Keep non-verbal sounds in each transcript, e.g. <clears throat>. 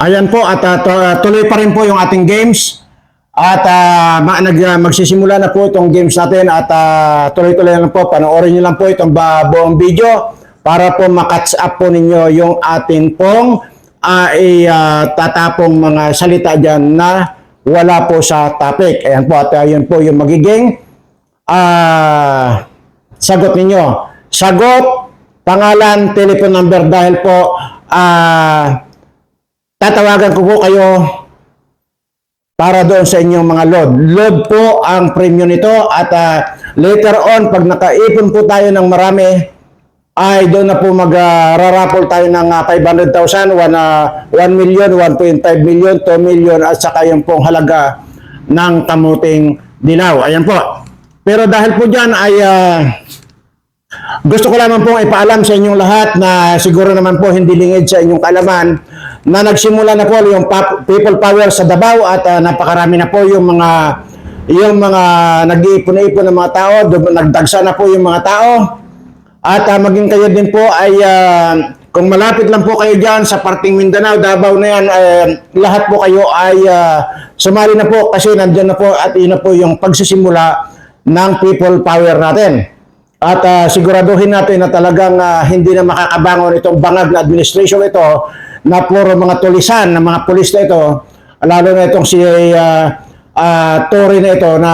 Ayan po at uh, tu- tuloy pa rin po yung ating games. At uh, ma- nag, uh, magsisimula na po itong games natin at uh, tuloy-tuloy lang po. Panoorin nyo lang po itong buong video para po makatch up po ninyo yung ating pong uh, uh, tatapong mga salita dyan na wala po sa topic. Ayan po at uh, po yung magiging ah sagot ninyo. Sagot, pangalan, telephone number dahil po ah tatawagan ko po kayo para doon sa inyong mga load. Load po ang premium nito at ah, later on, pag nakaipon po tayo ng marami, ay doon na po mag-raraffle tayo ng ah, 500,000, 1, ah, 1 million, 1.5 million, 2 million at saka yung pong halaga ng kamuting dilaw. Ayan po. Pero dahil po dyan ay ah, gusto ko lamang pong ipaalam sa inyong lahat na siguro naman po hindi lingid sa inyong kaalaman na nagsimula na po yung people power sa Davao at ah, napakarami na po yung mga yung mga nag-iipon-ipon ng mga tao, nagdagsa na po yung mga tao. At ah, maging kayo din po ay ah, kung malapit lang po kayo diyan sa parting Mindanao, Davao na yan, eh, lahat po kayo ay ah, sumali na po kasi nandiyan na po at yun na po yung pagsisimula ng people power natin. At ah, siguraduhin natin na talagang ah, hindi na makakabangon itong bangag na administration ito na puro mga tulisan ng mga pulis na ito, lalo na itong si uh, Tory na ito na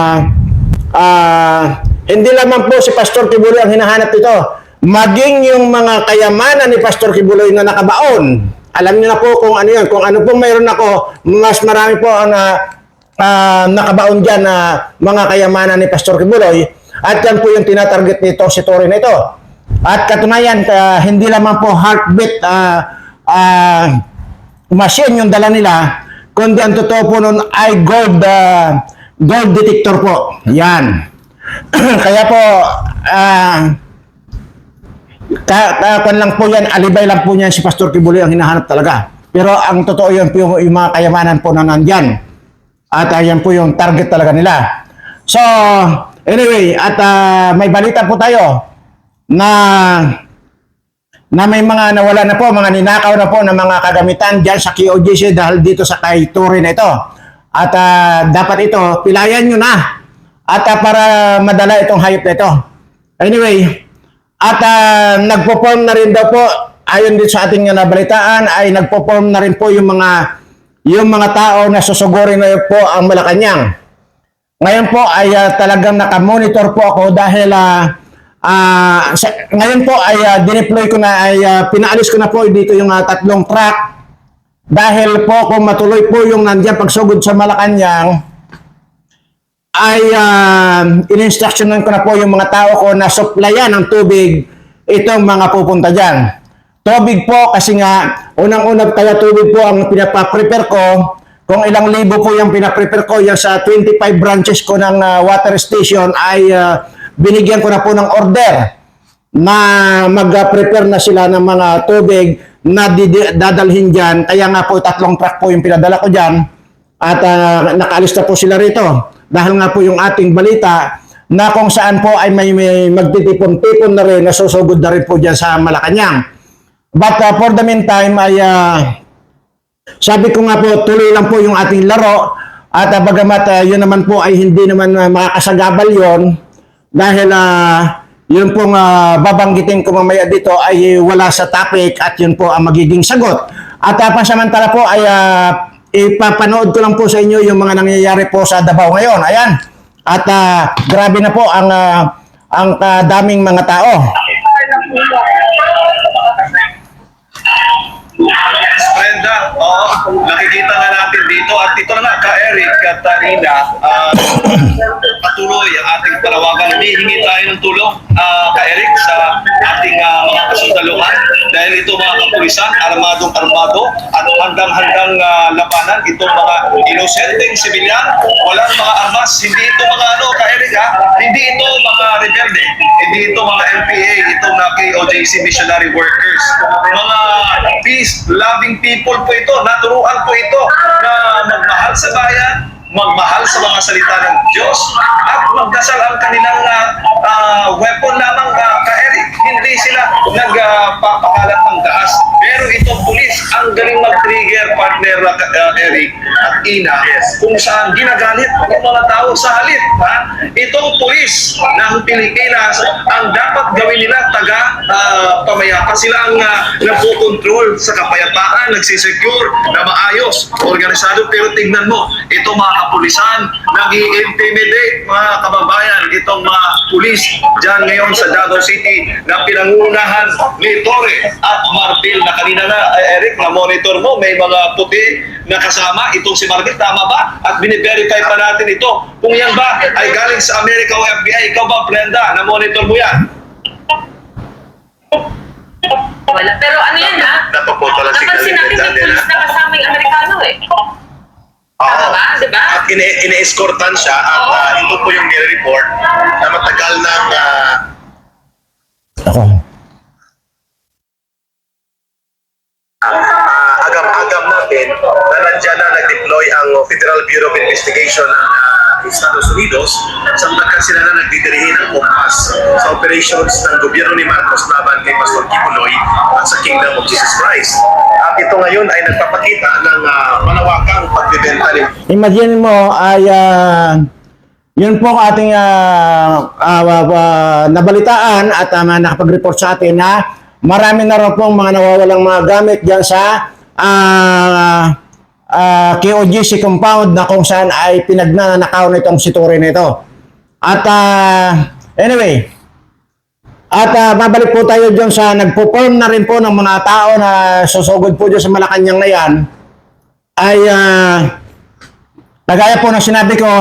ah, hindi lamang po si Pastor Kibuloy ang hinahanap ito, maging yung mga kayamanan ni Pastor Kibuloy na nakabaon. Alam niyo na po kung ano yun. Kung ano pong mayroon ako, mas marami po ang ah, ah, nakabaon dyan na mga kayamanan ni Pastor Kibuloy. At yan po yung tinatarget nito si Tory na ito. At katunayan, ka- hindi lamang po heartbeat ah, ah, machine yung dala nila, kundi ang totoo po nun ay gold, ah, gold detector po. Yan. <clears throat> Kaya po, ah, ka, ka, kwan lang po yan, alibay lang po niyan si Pastor Kibuloy ang hinahanap talaga. Pero ang totoo yun po yung, yung mga kayamanan po na nandyan. At ayan po yung target talaga nila. So, anyway, at ah, may balita po tayo na na may mga nawala na po, mga ninakaw na po ng mga kagamitan dyan sa QOGC dahil dito sa kay na ito. At ah, dapat ito, pilayan nyo na. At ah, para madala itong hayop na ito. Anyway, at uh, nagpo-form na rin daw po, ayon din sa ating nabalitaan, ay nagpo-form na rin po yung mga yung mga tao na susugurin na po ang Malacanang. Ngayon po ay ah, talagang nakamonitor po ako dahil ah, ah, sa- ngayon po ay ah, dineploy ko na ay ah, pinaalis ko na po dito yung ah, tatlong truck dahil po kung matuloy po yung nandiyan pagsugod sa Malacanang ay uh, in-instructionan ko na po yung mga tao ko na supplyan ng tubig itong mga pupunta dyan. Tubig po kasi nga unang-unang kaya tubig po ang pinapaprepare ko kung ilang libo po yung pinaprepare ko yung sa 25 branches ko ng ah, water station ay ah, binigyan ko na po ng order na mag-prepare na sila ng mga tubig na dadalhin dyan. Kaya nga po tatlong truck po yung pinadala ko dyan at ah, nakaalis na po sila rito. Dahil nga po yung ating balita na kung saan po ay may, may magtitipon-tipon na rin, nasusugod na rin po dyan sa Malacanang. But ah, for the meantime ay ah, sabi ko nga po, tuloy lang po yung ating laro at uh, bagamat ah, yun naman po ay hindi naman uh, makakasagabal yon dahil ah, yun pong ah, babanggitin ko mamaya dito ay wala sa topic at yun po ang magiging sagot. At uh, pansamantala po ay ah, ipapanood ko lang po sa inyo yung mga nangyayari po sa Davao ngayon. Ayan. At ah, grabe na po ang ah, ang kadaming mga tao. Brenda, oo, nakikita na natin dito. At dito na nga ka Eric at uh, Rina, ah, patuloy ang ating panawagan. Humihingi tayo ng tulong ah, ka Eric sa ating ah, mga kasundaluhan. Dahil ito mga kapulisan, armadong armado at handang-handang ah, labanan. Itong mga inosenteng sibilyan, walang mga armas, hindi ito mga ano ka Eric ha, hindi ito mga rebelde, hindi ito mga NPA, ito na KOJC missionary workers, mga peace-loving people po ito, naturuan po ito na magmahal sa bayan, magmahal sa mga salita ng Diyos at magdasal ang kanilang ah, weapon lamang uh, ka-Eric. Hindi sila nagpapakalat ng ang galing mag-trigger partner uh, uh, Eric at Ina kung saan ginagalit ang mga tao sa halip. Ha? Itong pulis ng Pilipinas, ang dapat gawin nila taga uh, pamayapa. Sila ang uh, nagpo-control sa kapayapaan, nagsisecure na maayos, organisado. Pero tignan mo, ito mga kapulisan, nag intimidate mga kababayan, itong mga pulis dyan ngayon sa Davao City na pinangunahan ni Torre at Martil na kanina na, eh, Eric, na monitor mo, may mga puti na kasama itong si Martil, tama ba? At biniverify pa natin ito. Kung yan ba ay galing sa Amerika o FBI, ikaw ba, Brenda, na monitor mo yan? Wala. Pero ano yan ha? Napaputol ang signal Napansin natin may pulis na kasamang Amerikano eh. Tama ba? Di ba? At ine- ine-escortan siya at ah, ito po yung nire-report na matagal nang ah, Ako. ah, agam-agam natin nandyan na nag-deploy ang Federal Bureau of Investigation ng ah, Estados Unidos samantalang sila na nagdidirihin ng kumpas sa operations ng gobyerno ni Marcos laban kay Pastor Kibuloy at sa Kingdom of Jesus Christ. At ito ngayon ay nagpapakita ng ah, malawakang pagbibenta ni Imagine mo ay ah, yun po ang ating ah, ah, ah, nabalitaan at uh, nakapag-report sa atin na marami na rin pong mga nawawalang mga gamit dyan sa ah, ah, KOGC compound na kung saan ay pinagnanakaw nitong si Tore nito. At ah, anyway, at ah, babalik po tayo dyan sa nagpo-form na rin po ng mga tao na susugod po dyan sa Malacanang na ay ah, Kagaya po ng sinabi ko,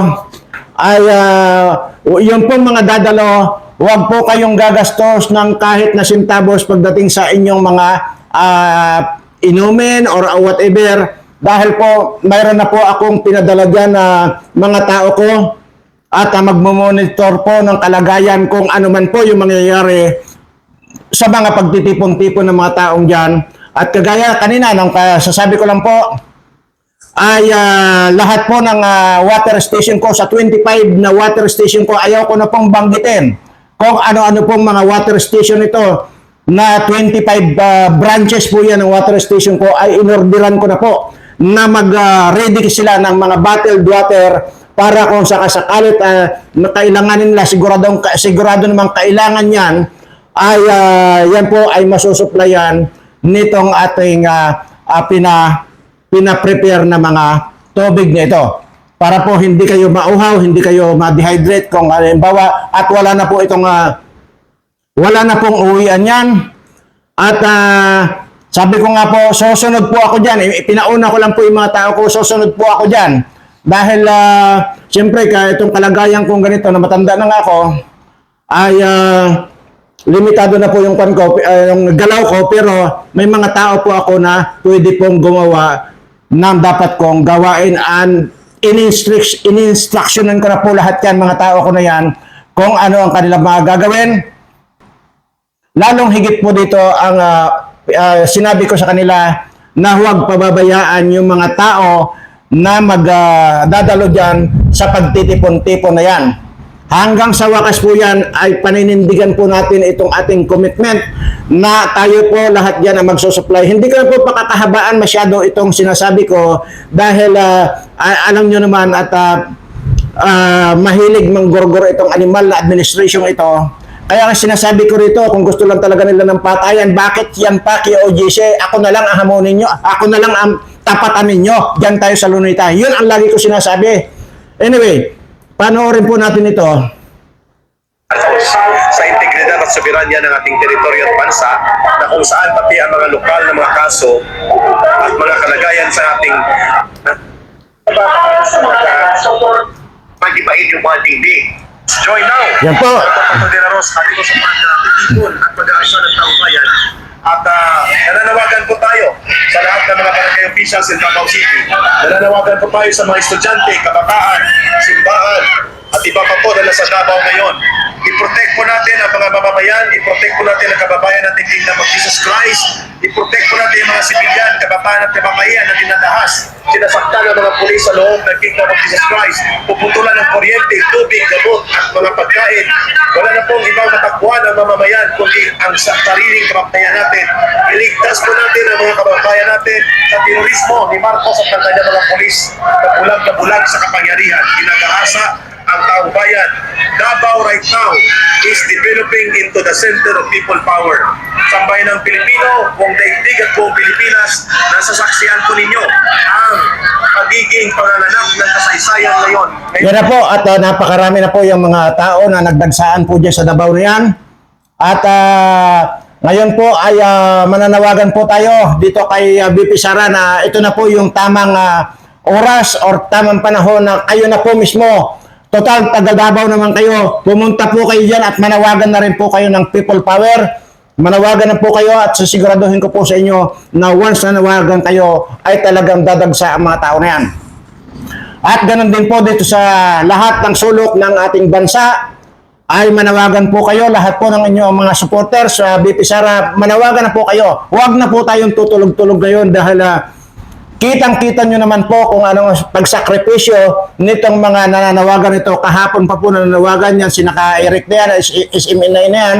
ay uh, yung pong mga dadalo, huwag po kayong gagastos ng kahit na sintabos pagdating sa inyong mga ah, inumin or whatever. Dahil po, mayroon na po akong pinadala dyan na mga tao ko at uh, magmumonitor po ng kalagayan kung ano man po yung mangyayari sa mga pagtitipon-tipon ng mga taong dyan. At kagaya kanina, nung sasabi ko lang po, ay ah, lahat po ng ah, water station ko sa 25 na water station ko ayaw ko na pong banggitin kung ano-ano pong mga water station ito na 25 ah, branches po yan ng water station ko ay inorderan ko na po na mag-ready sila ng mga bottled water para kung sakasakalit uh, na kailanganin nila siguradong sigurado namang kailangan yan ay ah, yan po ay masusuplayan nitong ating ah, ah, pina pina-prepare na mga tubig na ito para po hindi kayo mauhaw, hindi kayo ma-dehydrate kung halimbawa at wala na po itong ah, wala na pong uwian yan. At ah, sabi ko nga po, susunod po ako dyan. Pinauna ko lang po yung mga tao ko, susunod po ako dyan. Dahil, uh, siyempre, kahit itong kalagayan kong ganito, na matanda na nga ako, ay ah, limitado na po yung kwan ko, ah, yung galaw ko, pero may mga tao po ako na pwede pong gumawa ng dapat kong gawain and in-instruct, in-instructionan ko na po lahat yan, mga tao ko na yan, kung ano ang kanilang mga gagawin. Lalong higit po dito ang ah, ah, sinabi ko sa kanila na huwag pababayaan yung mga tao na magdadalo dyan sa pagtitipon-tipon na yan. Hanggang sa wakas po yan ay paninindigan po natin itong ating commitment na tayo po lahat yan ang magsusupply. Hindi ko po pakakahabaan masyado itong sinasabi ko dahil ah, ah, alam nyo naman at ah, ah, mahilig manggorgor itong animal na administration ito. Kaya ang sinasabi ko rito, kung gusto lang talaga nila ng patayan, bakit yan pa kay OGC? Ako na lang ang hamunin nyo. Ako na lang ang tapatan ninyo. Diyan tayo sa lunita. Yun ang lagi ko sinasabi. Anyway, panoorin po natin ito. Sa integridad at soberanya ng ating teritoryo at bansa na kung saan pati ang mga lokal na mga kaso at mga kalagayan sa ating Magibain yung mga dingding. Join now! Yan po. Pagpapagdinaros at ito sa pagkakatipon at pag-aasyon ng taong bayan at ah, nananawagan po tayo sa lahat ng mga barangay officials in Davao City. Nananawagan po tayo sa mga estudyante, kabataan, simbahan, at iba pa po na nasa Davao ngayon I-protect po natin ang mga mamamayan, i-protect po natin ang kababayan natin Kingdom of Jesus Christ, i-protect po natin yung mga sibilyan, kababayan at kababayan na dinadahas, sinasaktan ng mga pulis sa loob ng Kingdom of Jesus Christ, puputulan ng kuryente, tubig, gamot at mga pagkain. Wala na pong ibang matakbuhan ng mamamayan kundi ang sa sariling kababayan natin. Iligtas po natin ang mga kababayan natin sa terorismo ni Marcos at ng kanyang mga pulis na bulag na bulag sa kapangyarihan. Ginagahasa ang taong bayan. Davao right now is developing into the center of people power. Sa bayan ng Pilipino, buong daigdig at buong Pilipinas, nasasaksiyan po ninyo ang pagiging panganganak ng kasaysayan ngayon. Yan na po at uh, napakarami na po yung mga tao na nagdagsaan po dyan sa Davao na yan. At ah, ngayon po ay ah, mananawagan po tayo dito kay ah, BP Sara na ito na po yung tamang ah, oras or tamang panahon na kayo na po mismo. Total, taga Davao naman kayo. Pumunta po kayo dyan at manawagan na rin po kayo ng people power. Manawagan na po kayo at sisiguraduhin ko po sa inyo na once na nawagan kayo ay talagang dadagsa ang mga tao na yan. At ganun din po dito sa lahat ng sulok ng ating bansa ay manawagan po kayo, lahat po ng inyong mga supporters sa BP Sara, manawagan na po kayo. Huwag na po tayong tutulog-tulog ngayon dahil ah, kitang-kita nyo naman po kung anong pagsakripisyo nitong mga nananawagan nito. Kahapon pa po nananawagan yan, sinaka Eric na yan, SMNA na yan,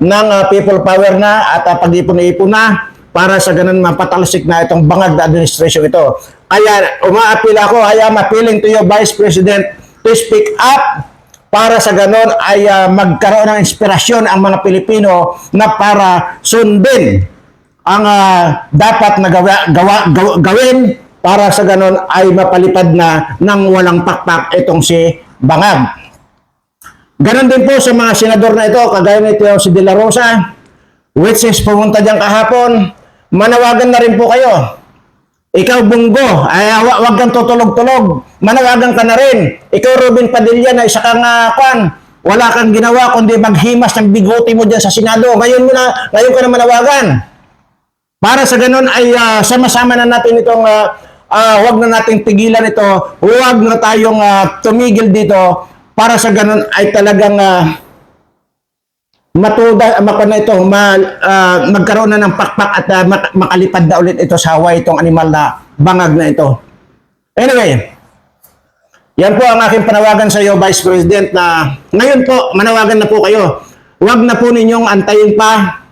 ng ah, people power na at uh, pag-ipon-ipon na para sa ganun mapatalsik na itong bangag na administration ito. Kaya umaapil ako, I am appealing to you, Vice President, to speak up para sa ganun ay ah, magkaroon ng inspirasyon ang mga Pilipino na para sundin ang ah, dapat na gawa, gawa- gaw- gawin para sa ganun ay mapalipad na ng walang pakpak itong si Bangag. Ganon din po sa mga senador na ito, kagaya nito si De La Rosa, which is pumunta dyan kahapon, manawagan na rin po kayo. Ikaw, Bunggo, ay wa- wag kang tutulog-tulog. Manawagan ka na rin. Ikaw, Robin Padilla, na isa kang uh, kwan. Wala kang ginawa kundi maghimas ng bigote mo dyan sa Senado. Ngayon mo na, ngayon ka na manawagan. Para sa ganun ay ah, sama-sama na natin itong ah, ah, wag na nating pigilan ito. Huwag na tayong ah, tumigil dito. Para sa ganun ay talagang ah, matuda maka na ito ma, ah, magkaroon na ng pakpak at mak- makalipad na ulit ito sa Hawaii itong animal na bangag na ito. Anyway, yan po ang aking panawagan sa iyo, Vice President, na ngayon po, manawagan na po kayo. Huwag na po ninyong antayin pa.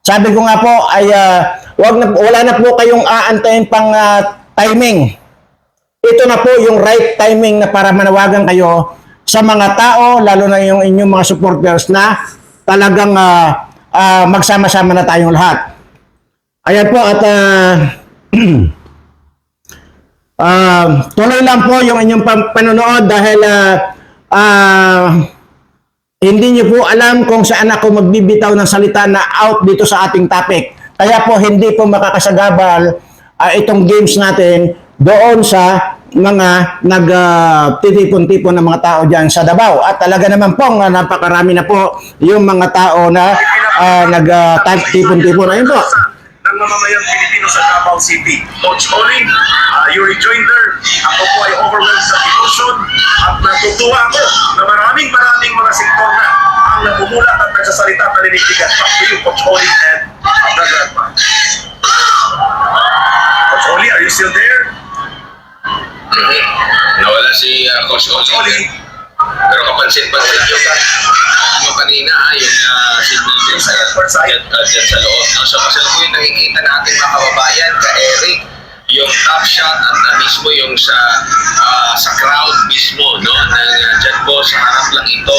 Sabi ko nga po, ay ah, wag na, wala na po kayong aantayin pang ah, timing. Ito na po yung right timing na para manawagan kayo sa mga tao, lalo na yung inyong mga supporters na talagang ah, ah, magsama-sama na tayong lahat. Ayan po at ah, <clears throat> Ah, tuloy lang po yung inyong pan- panonood dahil ah, ah, hindi niyo po alam kung saan ako magbibitaw ng salita na out dito sa ating topic. Kaya po hindi po makakasagabal ah, itong games natin doon sa mga nagtitipon-tipon ng mga tao diyan sa Davao. At talaga naman po, nga napakarami na po yung mga tao na uh, nagtipon-tipon. Ayun po. Ng mamamayang Pilipino sa Davao City. Coach Oli, uh, you rejoinder. Ako po ay overwhelmed sa emotion at natutuwa ako na maraming maraming mga sektor na ang namumulat at nagsasalita at naninitigan. Back to you, Coach Oli and Brother Adman. Coach Oli, are you still there? Nawala si uh, Coach Coach Oli. Pero kapansin pa nila yung mo kanina, ah, yung uh, si Yung sa Edward side. dyan, uh, dyan sa loob. No? So kasi po yung nakikita natin mga kababayan, ka Eric, yung top shot at na mismo yung sa ah, sa crowd mismo no ng uh, dyan po sa harap lang ito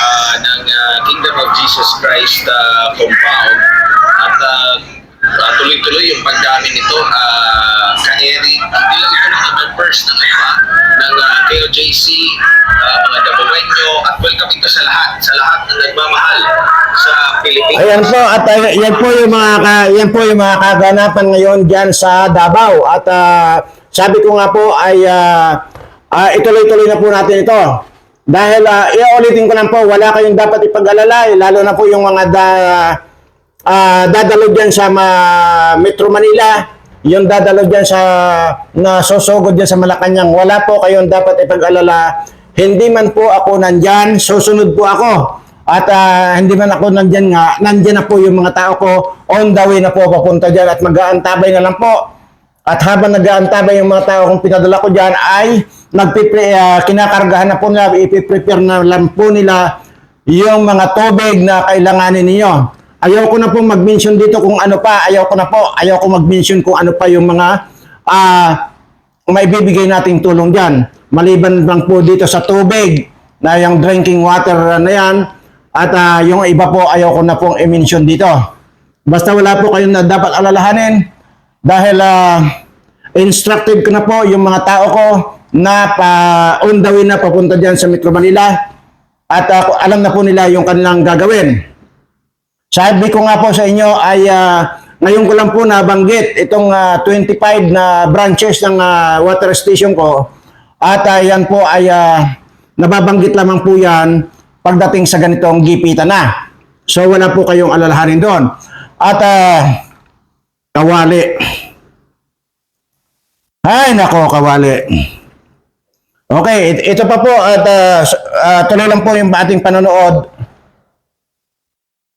ah, ng ah, Kingdom of Jesus Christ ah, compound at ah, ah, tuloy-tuloy yung pagdami nito ah, sa lahat ng nagmamahal sa Pilipinas Ayan po at uh, yan po yung mga ka- yan po yung mga kaganapan ngayon diyan sa Davao at ah, sabi ko nga po ay ah, ah, ituloy-tuloy na po natin ito. Dahil uh, iulitin ko lang po, wala kayong dapat ipag-alala, lalo na po yung mga da, ah, dadalo diyan sa ma- Metro Manila, yung dadalo diyan sa na sosogod diyan sa Malacanang, wala po kayong dapat ipag-alala. Hindi man po ako nandyan, susunod po ako. At ah, hindi man ako nandyan nga, nandyan na po yung mga tao ko, on the way na po papunta dyan at mag-aantabay na lang po. At habang nag-aantabay yung mga tao kung pinadala ko dyan ay nagpipre, ah, kinakargahan na po nila, ipiprepare na lang po nila yung mga tubig na kailanganin ninyo. Ayaw ko na po mag-mention dito kung ano pa, ayaw ko na po, ayaw ko mag-mention kung ano pa yung mga ah may bibigay nating tulong dyan. Maliban lang po dito sa tubig na yung drinking water na yan at ah, yung iba po ayaw ko na pong i-mention dito. Basta wala po kayong na dapat alalahanin dahil ah, instructed ko na po yung mga tao ko na pa on the way na papunta dyan sa Metro Manila at ah, alam na po nila yung kanilang gagawin. Sabi ko nga po sa inyo ay ah, ngayon ko lang po nabanggit itong ah, 25 na branches ng ah, water station ko at ah, yan po ay ah, nababanggit lamang po yan pagdating sa ganitong gipitan na. So wala po kayong alalahanin doon. At ah, kawali. Ay nako kawali. Okay, it- ito pa po at s- ah, tuloy lang po yung ating panonood.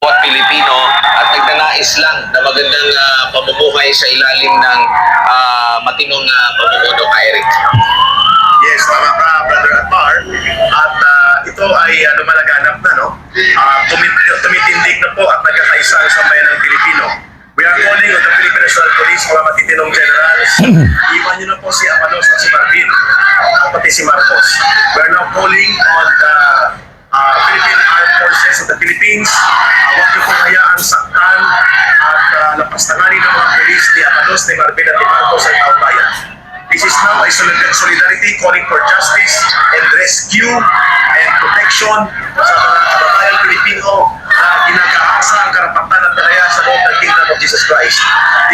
at Pilipino at nagnanais lang na magandang ah, pamumuhay sa ilalim ng ah, matinong uh, pamumuno ka, Eric. Yes, tama ka, Brother Atmar. At ah, ito ay uh, lumalaganap na, no? Uh, tumit- tumitindig na po at nagkakaisa ang sambayan ng Pilipino. We are calling on the Philippine National Police, mga matitinong generals. <laughs> Iwan niyo na po si Amalos at si Marvin, at pati si Marcos. We are now calling on the uh, Philippine Armed Forces of the Philippines. Uh, huwag niyo pong hayaang saktan at uh, lapastanganin ng mga polis ni Amalos, ni Marvin at ni Marcos sa taong bayan. This is now a solid- solidarity calling for justice and rescue and protection sa mga kababayan Pilipino na ginagaasa ang karapatan at karaya sa loob ng Kingdom of Jesus Christ.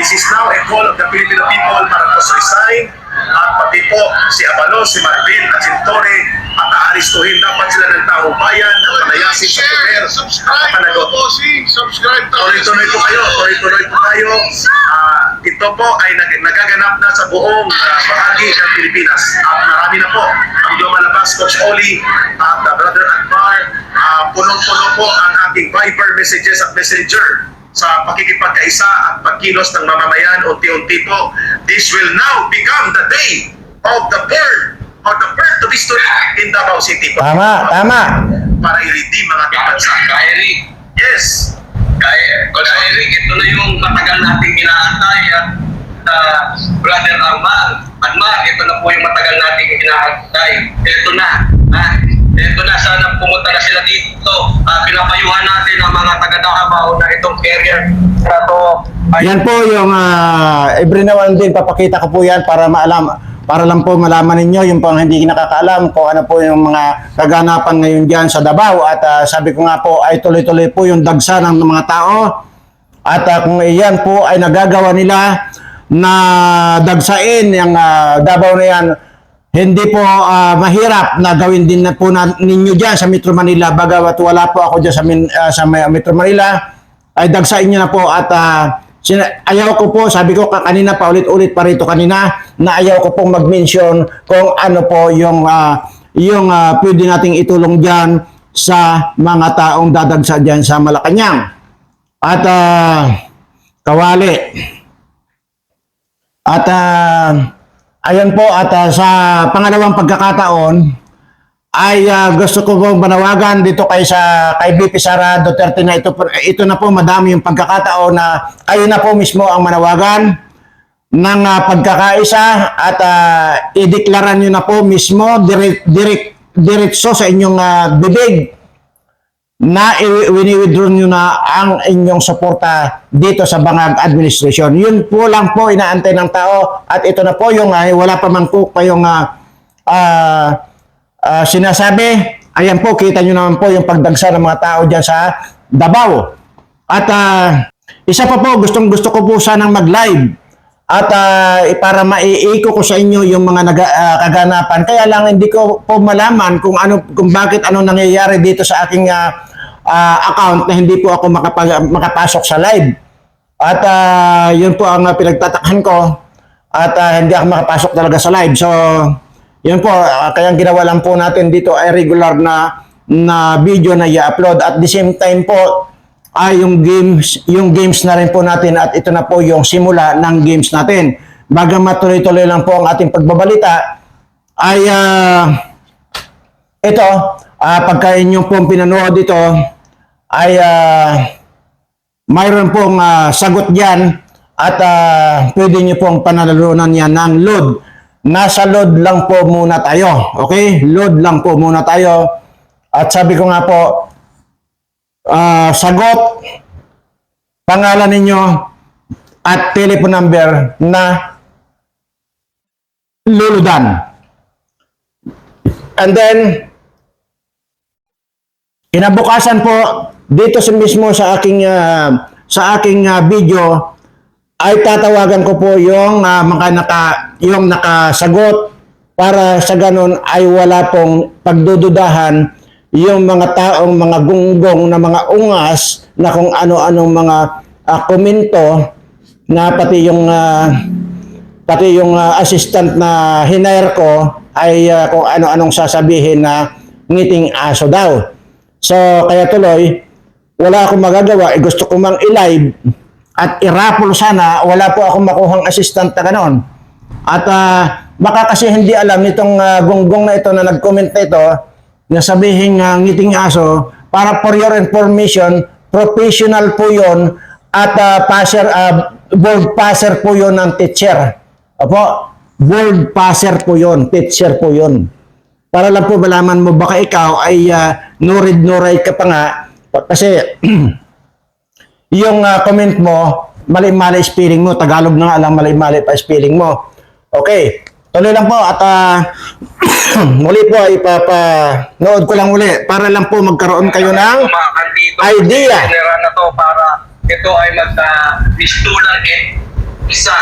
This is now a call of the Filipino people para po resign at pati po si Abalos, si Marvin at si Torre at aaristuhin dapat sila ng taong bayan at palayasin sa poder at panagot. Subscribe to Tuloy-tuloy po kayo, tuloy-tuloy po tayo. Ah, ito po ay nag nagaganap na sa buong ah, bahagi ng Pilipinas. At marami na po ang lumalabas, Coach Oli at ah, Brother Akbar. Ah, punong-puno po ang aking Viber messages at messenger sa pakikipagkaisa at pagkilos ng mamamayan unti-unti po. This will now become the day of the birth or the birth of history in Davao City. Tama, tama. Para i-redeem ang ating bansa. Ka, Eric. Yes. Kaya, Coach Eric, ito na yung matagal nating inaantay at uh, Brother Arman, Arman, ito na po yung matagal nating inaantay. Ito na, ha? Ito na, sana pumunta na sila dito. Uh, pinapayuhan natin ang mga taga-Davao na itong carrier na to. Ay Yan po yung uh, every now and then papakita ko po yan para maalam para lang po malaman ninyo yung pang hindi nakakaalam kung ano po yung mga kaganapan ngayon diyan sa Davao. At ah, sabi ko nga po ay tuloy-tuloy po yung dagsa ng mga tao. At ah, kung iyan po ay nagagawa nila na dagsain yung ah, Davao na yan hindi po ah, mahirap na gawin din na po na, ninyo diyan sa Metro Manila bagamat wala po ako diyan sa, Min- ah, sa Metro Manila ay dagsain niyo na po at ah, sina- ayaw ko po, sabi ko ka- kanina pa ulit-ulit pa rito kanina na ayaw ko pong mag-mention kung ano po yung ah, yung ah, pwede nating itulong diyan sa mga taong dadagsa diyan sa Malacanang. At ah, kawali. At ah, ayan po at ah, sa pangalawang pagkakataon ay ah, gusto ko pong manawagan dito kay sa kay BP Sara Duterte na ito ito na po madami yung pagkakataon na kayo na po mismo ang manawagan ng ah, pagkakaisa at uh, ideklara nyo na po mismo direct, direct, diretso sa inyong ah, bibig na wini-withdraw nyo na ang inyong suporta dito sa Bangag Administration. Yun po lang po inaantay ng tao at ito na po yung ay wala pa man po kayong ah, ah, sinasabi. Ayan po, kita nyo naman po yung pagdagsa ng mga tao dyan sa Davao. At ah, isa pa po, gustong gusto ko po sanang mag-live. At ah, para maiiko ko sa inyo yung mga naga, ah, kaganapan. Kaya lang hindi ko po malaman kung ano kung bakit ano nangyayari dito sa aking ah, ah, account na hindi po ako makapag, makapasok sa live. At ah, yun po ang pinagtatakhan ko. At ah, hindi ako makapasok talaga sa live. So, yun po, ah, kaya ginawa lang po natin dito ay regular na na video na i-upload. At the same time po, ay yung games, yung games na rin po natin at ito na po yung simula ng games natin. Bagamat tuloy-tuloy lang po ang ating pagbabalita, ay ah, ito, ah, pagka inyong pong pinanood ito, ay ah, mayroon pong ah, sagot dyan at ah, pwede nyo pong panalalunan yan ng load. Nasa load lang po muna tayo. Okay? Load lang po muna tayo. At sabi ko nga po, ah, sagot, pangalan ninyo, at telephone number na luludan. And then, Kinabukasan po dito sa mismo sa aking ah, sa aking ah, video ay tatawagan ko po yung ah, mga naka yung nakasagot para sa ganun ay wala pong pagdududahan yung mga taong mga gunggong na mga ungas na kung ano-anong mga ah, komento na pati yung ah, pati yung ah, assistant na hinire ko ay ah, kung ano-anong sasabihin na ngiting aso daw. So, kaya tuloy, wala akong magagawa. Eh, gusto ko mang i-live at i-raffle sana. Wala po akong makuhang assistant na ganon. At ah, baka kasi hindi alam nitong ah, gonggong na ito na nag-comment na ito na sabihin nga ngiting aso para for your information, professional po yon at ah, passer, ah, board passer po yon ng teacher. Opo, board passer po yon, teacher po yon para lang po malaman mo baka ikaw ay uh, write ka pa nga kasi <clears throat> yung ah, comment mo mali-mali spelling mo Tagalog na nga lang mali-mali pa spelling mo okay tuloy lang po at ah, <clears throat> muli po ay ipapanood ko lang muli para lang po magkaroon kayo ng idea. Na to para ito ay magka-pistulan eh. Isa.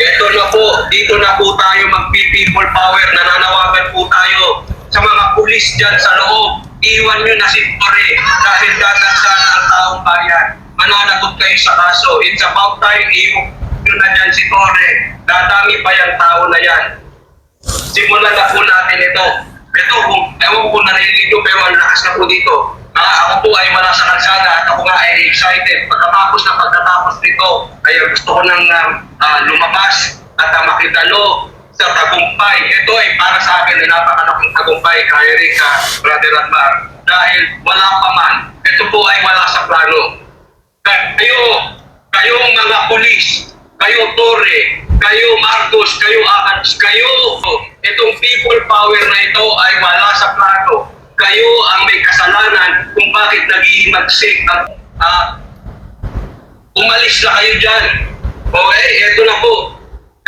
Ito na po, dito na po tayo mag-people power. Nananawagan po tayo sa mga pulis dyan sa loob. Iwan nyo na si Tore dahil dadagsa na ang taong bayan. Mananagot kayo sa kaso. It's about time iwan nyo na dyan si Tore. Dadami pa yung tao na yan. Simulan na po natin ito. Ito, kung, ewan ko narinig nyo, pero ang lakas na po dito. Mga ako po ay mala sa kalsada at ako nga ay excited. Pagkatapos na pagkatapos nito, ay gusto ko nang ah, lumabas at uh, makidalo sa tagumpay. Ito ay para sa akin na napakalaking tagumpay, kay Rika, Brother Admar. Dahil wala pa man, ito po ay wala sa plano. Kayo, kayong mga pulis, kayo Torre, kayo Marcos, kayo Akats, kayo, itong people power na ito ay wala sa plano. Kayo ang may kasalanan kung bakit naghihimagsik ang ah, umalis na kayo dyan. Okay, eto na po.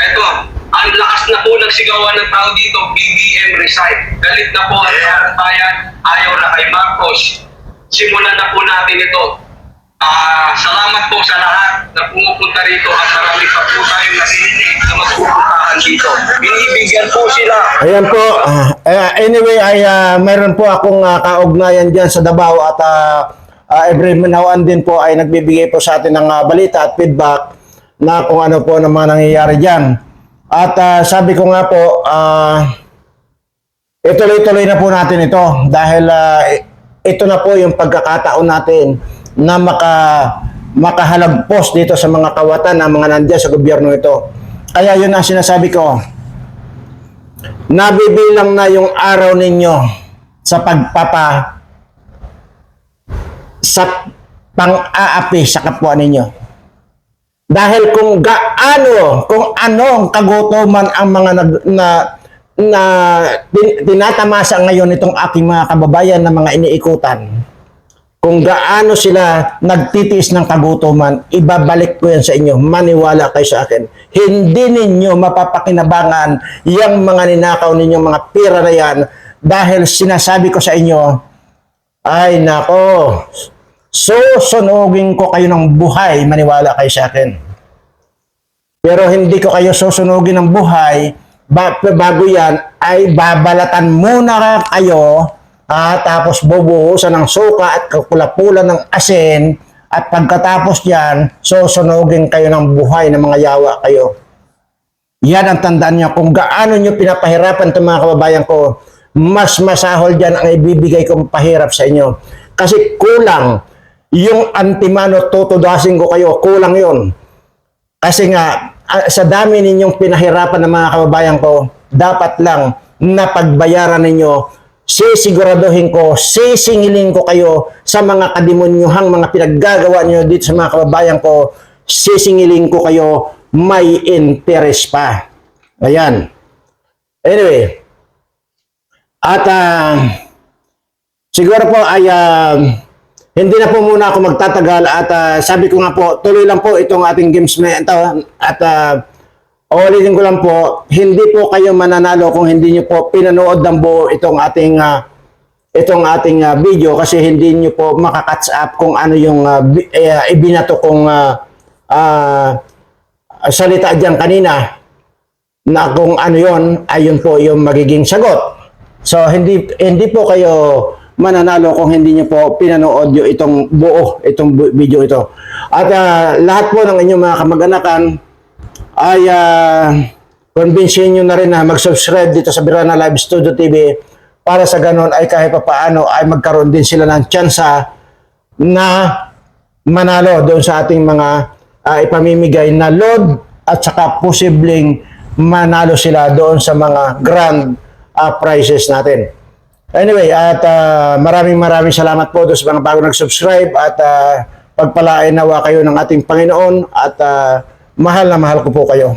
Eto, ang lakas na po nagsigawan ng tao dito, BBM resign. Galit na po ang taong bayan, ayaw na kay Marcos. Simulan na po natin ito. Ah, salamat po sa lahat na pumupunta rito at marami pa po tayong narinig na magpupuntahan dito. Binibigyan po sila. Ayan po. eh, anyway, ay ah, mayroon po akong ah, kaugnayan dyan sa Davao at ah, ah, every now and then po ay nagbibigay po sa atin ng ah, balita at feedback na kung ano po naman nangyayari dyan. At ah, sabi ko nga po, ah, ituloy-tuloy na po natin ito dahil ah, i- ito na po yung pagkakataon natin na maka makahalagpos dito sa mga kawatan ng mga nandiyan sa gobyerno ito. Kaya yun ang sinasabi ko, nabibilang na yung araw ninyo sa pagpapa sa pang-aapi sa kapwa ninyo. Dahil kung gaano, kung anong kagutuman ang mga nag, na na tin- tinatamasa ngayon itong aking mga kababayan na mga iniikutan, kung gaano sila nagtitiis ng kagutuman, ibabalik ko yan sa inyo. Maniwala kayo sa akin. Hindi ninyo mapapakinabangan yung mga ninakaw ninyong mga pira na yan dahil sinasabi ko sa inyo, ay nako, susunugin ko kayo ng buhay, maniwala kayo sa akin. Pero hindi ko kayo susunugin ng buhay, ba- bago yan, ay babalatan muna kayo, ah, tapos bubuhusan ng suka at kakulapulan ng asin, at pagkatapos yan, susunugin kayo ng buhay ng mga yawa kayo. Yan ang tandaan niyo kung gaano niyo pinapahirapan itong mga kababayan ko. mas masahol dyan ang ibibigay kong pahirap sa inyo. Kasi kulang yung antimano tutudasin ko kayo, kulang yon. Kasi nga, sa dami ninyong pinahirapan ng mga kababayan ko, dapat lang na pagbayaran ninyo, sisiguraduhin ko, sisingilin ko kayo sa mga kademonyuhang mga pinaggagawa niyo dito sa mga kababayan ko, sisingilin ko kayo, may interest pa. Ayan. Anyway, at ah, siguro po ay ah, hindi na po muna ako magtatagal at ah, sabi ko nga po, tuloy lang po itong ating games na ito at uh, ulitin ko lang po, hindi po kayo mananalo kung hindi nyo po pinanood ng buo itong ating ah, itong ating ah, video kasi hindi nyo po makakatch up kung ano yung ah, bi- eh, ibinato kong ah, ah, salita dyan kanina na kung ano yon ayun po yung magiging sagot. So hindi hindi po kayo mananalo kung hindi niyo po pinanood yung itong buo itong video ito. At ah, lahat po ng inyong mga kamag-anakan ay uh, convincein nyo na rin na mag-subscribe dito sa Birana Live Studio TV para sa ganon ay kahit pa paano ay magkaroon din sila ng tsansa na manalo doon sa ating mga ah, ipamimigay na load at saka posibleng manalo sila doon sa mga grand ah, prizes natin. Anyway, at ah, maraming maraming salamat po sa mga bago nag-subscribe at ah, pagpalain nawa kayo ng ating Panginoon at ah, mahal na mahal ko po kayo.